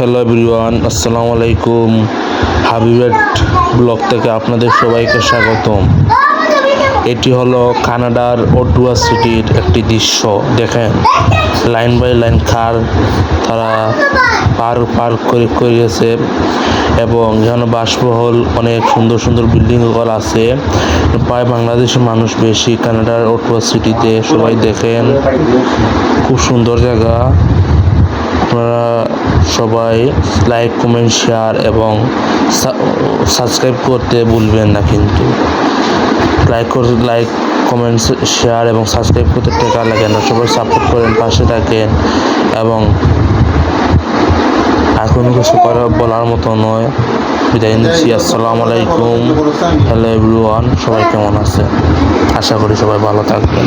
Hello everyone, আসসালামু আলাইকুম। হাবিবেট blog থেকে আপনাদের সবাইকে স্বাগতম। এটি হলো কানাডার ওটুয়া সিটির একটি দৃশ্য। দেখেন, লাইন বাই লাইন কার তারা পার পার করে করিয়েছে এবং এখানে বাসবহল অনেক সুন্দর সুন্দর বিল্ডিং ঘর আছে। প্রায় বাংলাদেশের মানুষ বেশি কানাডার ওটুয়া সিটিতে সবাই দেখেন। খুব সুন্দর জায়গা। আপনারা সবাই লাইক কমেন্ট শেয়ার এবং সাবস্ক্রাইব করতে ভুলবেন না কিন্তু। লাইক লাইক কমেন্ট শেয়ার এবং সাবস্ক্রাইব করতে টাকা লাগে না। সবাই সাপোর্ট করেন, পাশে থাকেন এবং কোনো কিছু করা বলার মতো নয়। বিদায় নিচ্ছি। আসসালামু আলাইকুম। হ্যালো এভরিওয়ান সবাই কেমন আছে আশা করি সবাই ভালো থাকবেন।